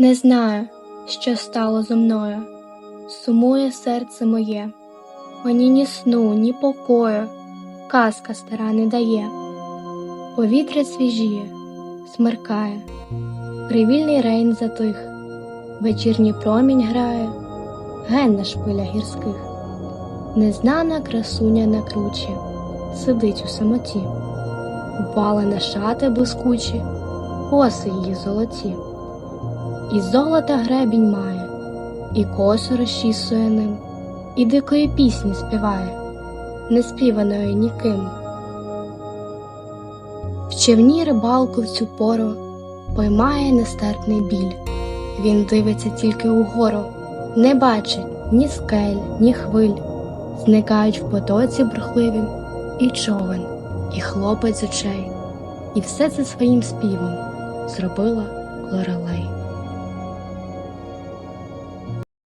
Не знаю, що стало зо мною, сумує серце моє, мені ні сну, ні покою, казка стара не дає, повітря свіжіє, смеркає, привільний рейн затих, вечірній промінь грає, ген на шпилях гірських, незнана красуня на кручі, сидить у самоті, упала на шати блискучі, коси її золоті. І золота гребінь має, і косу розчісує ним, і дикої пісні співає, не співаної ніким. В човні рибалку в цю пору поймає нестерпний біль. Він дивиться тільки угору, не бачить ні скель, ні хвиль, зникають в потоці бурхливім і човен, і хлопець очей, і все це своїм співом зробила Лорелей.